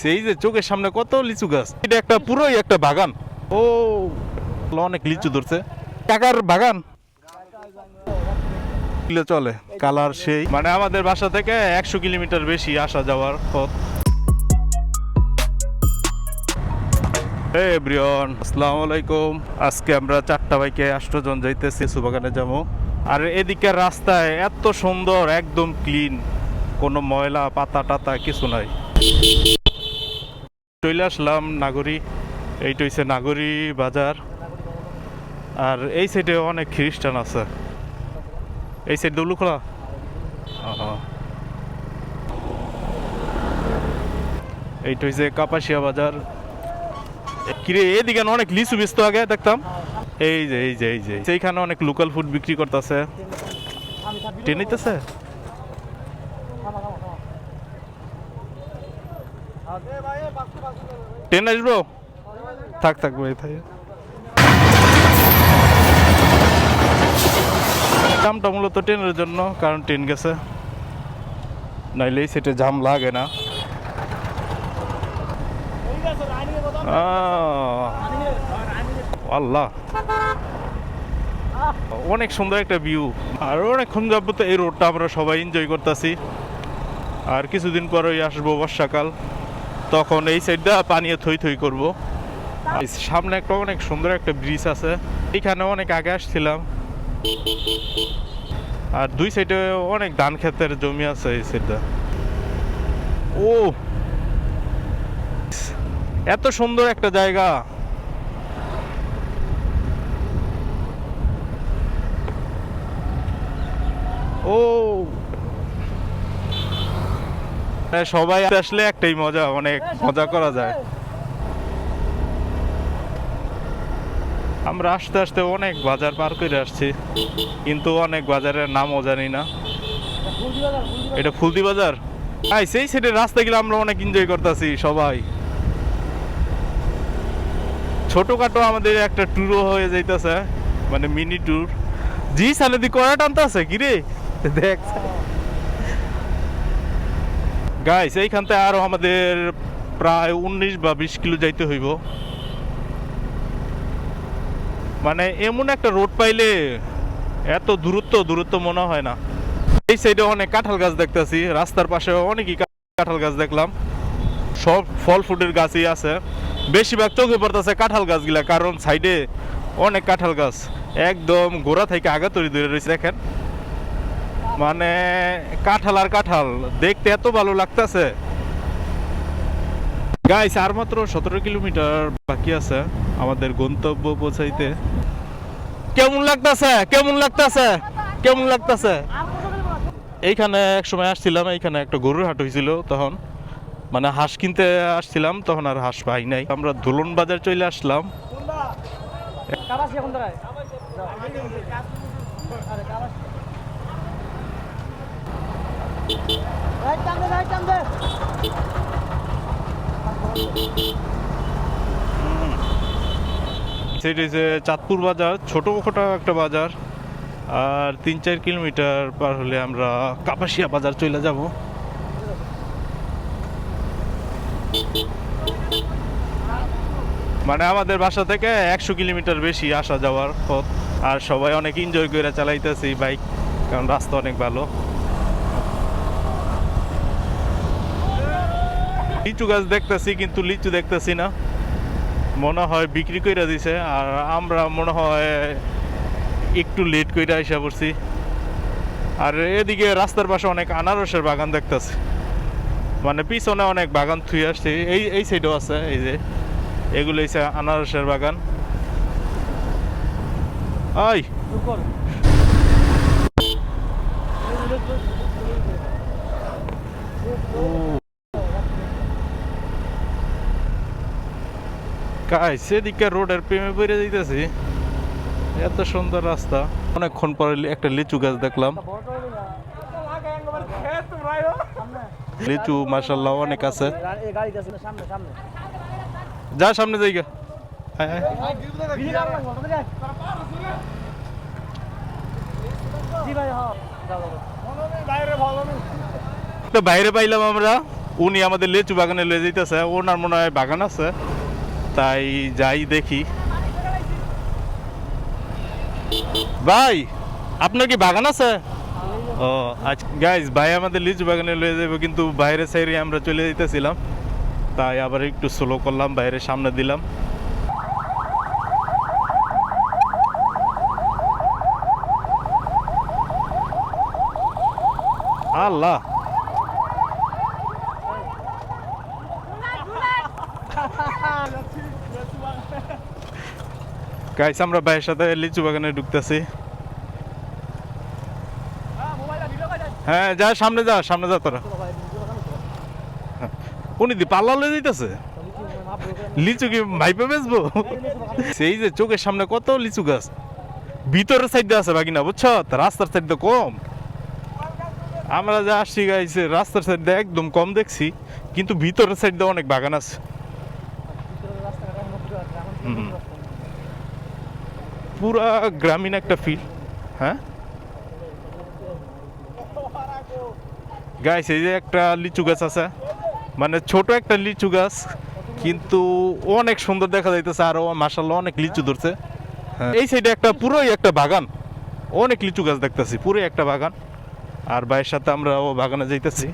সেই যে চোখের সামনে কত লিচু গাছ। এটা একটা পুরোই একটা বাগান। ও অনেক লিচু ধরছে। টাকার বাগান। চলে কালার সেই। মানে আমাদের বাসা থেকে একশো কিলোমিটার বেশি আসা যাওয়ার পথ। এভরিওয়ান আসসালামু আলাইকুম। আজকে আমরা চারটা বাইকে আষ্টজন যাইতেছি সুবাগানে যাব। আর এদিকের রাস্তায় এত সুন্দর একদম ক্লিন। কোনো ময়লা পাতা টাতা কিছু নাই। চলে আসলাম, নাগরী, এইটা হচ্ছে নাগরী বাজার। আর এই সাইডে অনেক খ্রিস্টান আছে। এই সাইড দৌলু খোলা এইটা হচ্ছে কাপাসিয়া বাজার। কিরে, এদিকে অনেক লিচু বেচতো আগে, দেখতাম। এই যে এই যে এই যে সেইখানে অনেক লোকাল ফুড বিক্রি করতেছে। ট্রেন নিতেছে ট্রেন আসব থাক থাক, ভাই, থাক। দামটা মূলত ট্রেনের জন্য, কারণ ট্রেন গেছে। নাইলে সেটা জাম লাগে না। আল্লাহ। অনেক সুন্দর একটা ভিউ আর অনেকক্ষণ যাবত এই রোডটা আমরা সবাই এনজয় করতেছি। আর কিছুদিন পরেই আসব বর্ষাকাল। তখন এই সাইডটা পানিয়ে থই থই করব। সামনে একটা অনেক সুন্দর একটা ব্রিজ আছে। এখানে অনেক আগে আসছিলাম। আর দুই সাইডে অনেক ধান ক্ষেতের জমি আছে এই সাইডটা ও! এত সুন্দর একটা জায়গা। ও! হ্যাঁ, সবাই আসলে একটাই মজা অনেক মজা করা যায়। আমরা আসতে আসতে অনেক বাজার পার করে আসছি কিন্তু অনেক বাজারের নামও জানি না। এটা ফুলদি বাজার? আই সেই সেটের রাস্তা গেলে আমরা অনেক এনজয় করতেছি সবাই। ছোটখাটো আমাদের একটা ট্যুরও হয়ে যাইতেছে মানে মিনি ট্যুর জি সালে দি কড়া টানতেছে কি রে দেখ। গাইস এইখান থেকে আরও আমাদের প্রায় উনিশ বা বিশ কিলো যাইতে হইব। মানে এমন একটা রোড পাইলে এত দূরত্ব দূরত্ব মনে হয় না। এই সাইডে অনেক কাঁঠাল গাছ দেখতেছি, রাস্তার পাশে অনেকই কাঁঠাল গাছ দেখলাম। সব ফল ফুটের গাছই আছে। বেশিরভাগ চোখে পড়তেছে কাঁঠাল গাছগুলা, কারণ সাইডে অনেক কাঁঠাল গাছ। একদম গোড়া থেকে আগা তৈরি ধরে রয়েছে, দেখেন। মানে কাঁঠাল আর কাঁঠাল, দেখতে এত ভালো লাগতেছে। গাইস আর মাত্র সতেরো কিলোমিটার বাকি আছে আমাদের গন্তব্য পৌঁছাইতে। কেমন লাগতেছে? কেমন লাগতেছে? কেমন লাগতেছে? এইখানে এক সময় আসছিলাম, এইখানে একটা গরুর হাট হয়েছিল তখন। মানে হাঁস কিনতে আসছিলাম, তখন আর হাঁস পাই নাই। আমরা ধুলন বাজার চলে আসলাম দাঁড়ায় রাইট টান দে রাইট টান দে সেটি হচ্ছে চাঁদপুর বাজার ছোটোখাটো একটা বাজার, আর তিন চার কিলোমিটার পার হলে আমরা কাপাসিয়া বাজার চলে যাব। মানে আমাদের বাসা থেকে একশো কিলোমিটার বেশি আসা যাওয়ার পথ, আর সবাই অনেক এনজয় করে চালাইতেছি বাইক কারণ রাস্তা অনেক ভালো। লিচু গাছ দেখতেছি, কিন্তু লিচু দেখতেছি না। মনে হয় বিক্রি করে দিছে, আর আমরা মনে হয় একটু লেট করে আসা পড়ছি। আর এদিকে রাস্তার পাশে অনেক আনারসের বাগান দেখতেছি। মানে পিছনে অনেক বাগান থুই আসছে, এই এই সাইডেও আছে, এই যে, এগুলো হচ্ছে আনারসের বাগান। ওই রুকর কাই, সেদিকে রোডের প্রেমে পড়ে যাইতেছি। এত সুন্দর রাস্তা। অনেকক্ষণ পরে একটা লিচু গাছ দেখলাম। লিচু মাসাল্লাহ অনেক আছে। যা সামনে জায়গা। হ্যাঁ হ্যাঁ। বাইরে পাইলাম আমরা। উনি আমাদের লিচু বাগানে লয়ে যেতেছে ওনার মনে হয় বাগান আছে। তাই যাই দেখি। ভাই, আপনার কি বাগান আছে? ও আজ গাইজ ভাই আমাদের লিচু বাগানে লয়ে যাবে কিন্তু বাইরে সাইডে আমরা চলে যেতেছিলাম তাই আবার একটু স্লো করলাম, বাইরে সামনে দিলাম। আল্লাহ। গাইস আমরা ভাইয়ের সাথে লিচু বাগানে ঢুকতেছি। হ্যাঁ যা, সামনে যা সামনে যা তোরা। উনি দি, পাল্লা লয়ে দিতেছে লিচু কি ভাইপে বেচবো? সেই যে চোখের সামনে কত লিচু গাছ। ভিতরের সাইডে আছে বাকিনা বুঝছ? তা রাস্তার সাইডে কম। আমরা যা আসছি গাইছে রাস্তার সাইডে একদম কম দেখছি, কিন্তু ভিতরের সাইডে অনেক বাগান আছে হুম। পুরা গ্রামীণ একটা ফিল হ্যাঁ? গাইস এই যে একটা লিচু গাছ আছে। মানে ছোট একটা লিচু গাছ কিন্তু অনেক সুন্দর দেখা যাইতেছে আর মাসাল্লাহ অনেক লিচু ধরছে। হ্যাঁ, এই সাইডে একটা পুরোই একটা বাগান। অনেক লিচু গাছ দেখতেছি পুরোই একটা বাগান। আর ভাইয়ের সাথে আমরা ও বাগানে যাইতেছি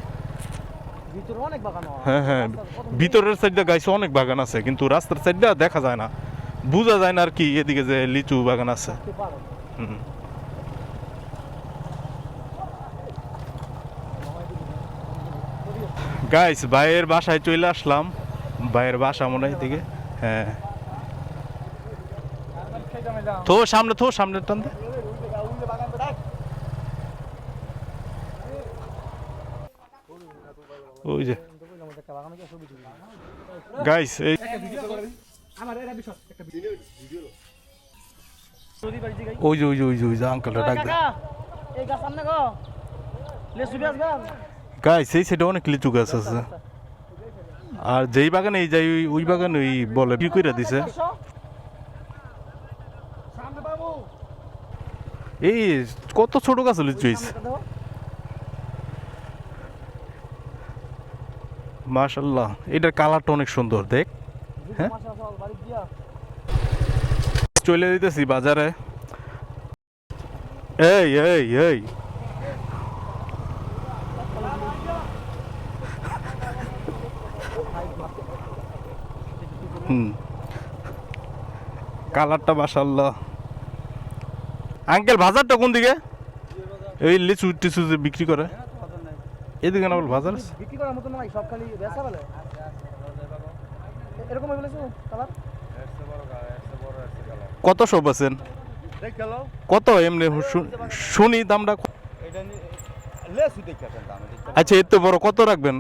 হ্যাঁ হ্যাঁ ভিতরের সাইডে গাইছে অনেক বাগান আছে কিন্তু রাস্তার সাইডে দেখা যায় না। বোঝা যায় না আর কি, এদিকে যে লিচু বাগান আছে। হুম। গাইস ভাইয়ের বাসায় চলে আসলাম। ভাইয়ের বাসা মনে হয় এদিকে। হ্যাঁ। থো, সামনে থো, সামনে টান ওই যে। গাইস এই আমার বিষয় একটা ভিডিও ওই যে ওই যে ওই যে ওই যে আঙ্কেলটা ডাক এই গাছ সামনে গো। লেসু গাছ গাছ গাইস এই সাইডে অনেক লিচু গাছ আছে। আর যেই বাগানে এই যাই ওই- বাগানে ওই বলে কি কইরা দিছে। এই কত ছোট গাছ লিচু হইছে মাশাল্লাহ এটার কালারটা অনেক সুন্দর দেখ। হ্যাঁ? চলে দিতেছি বাজারে। এই এই এই। হুম। কালারটা মাশাল্লাহ আঙ্কেল বাজারটা কোন দিকে? এই লিচু টিচু যে বিক্রি করে। এদিকে না বল বাজার বিক্রি করার মতো নাই সব খালি বেচা বলে। এরকম হয়ে গেছে কালার? কত সব আছেন? কত এমনি শুনি দামটা আচ্ছা এর তো বড় কত রাখবেন?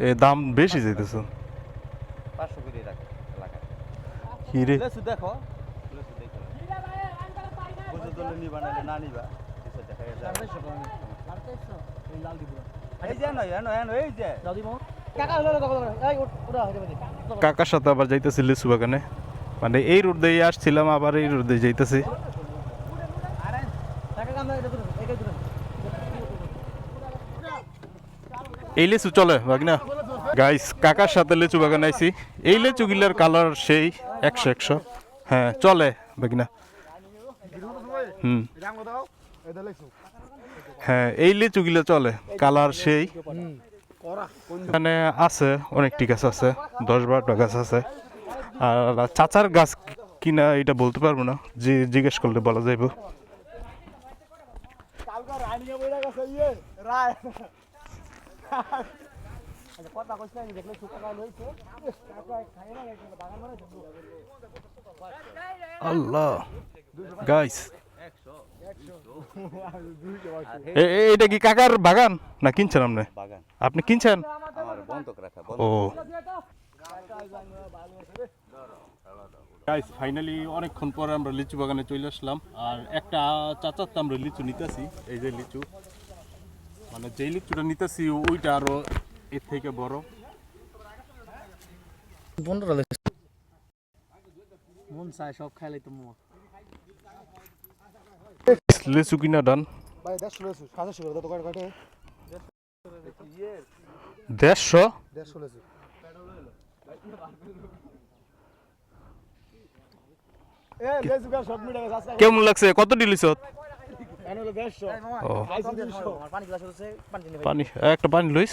এ দাম বেশি যেতেছে পাঁচশো করে রাখ এলাকায় কি রে লেসু দেখো এই যে নয় এই যে। কাকার সাথে আবার যাইতেছি লিচু বাগানে। মানে এই রোড দিয়ে আসছিলাম আবার এই রোড দিয়ে যাইতেছি। এই লিচু চলে বাগনা গাইস কাকার সাথে লিচু বাগান আইছি। এই লিচু গিলার কালার সেই একশো একশো। হ্যাঁ চলে বাগনা হুম। হ্যাঁ এই লিচু গিলা চলে কালার সেই। এখানে আছে, অনেকটি গাছ আছে, দশ বারোটা গাছ আছে। আর চাচার গাছ কিনা এটা বলতে পারব না যে জিজ্ঞেস করলে বলা যাইব। আল্লাহ। গাইস এটা কি কাকার বাগান? না কিনছেন আপনি? বাগান। আপনি কিনছেন? ও। গাইস ফাইনালি অনেকক্ষণ পরে আমরা লিচু বাগানে চলে আসলাম। আর একটা চাচার তো আমরা লিচু নিতেছি এই যে লিচু। মানে যেই লিচুটা নিতেছি ওইটা আরও এর থেকে বড়। মন চায় সব খাইলাই তো মোর লিচু কিনা ডান ভাই দেড়শো লেসু কেমন লাগছে? কত ডিলিস এনে হলো দেড়শো ও। আইসি দুশো আমার পানি গ্লাস হচ্ছে পানি পানি একটা পানি লইস।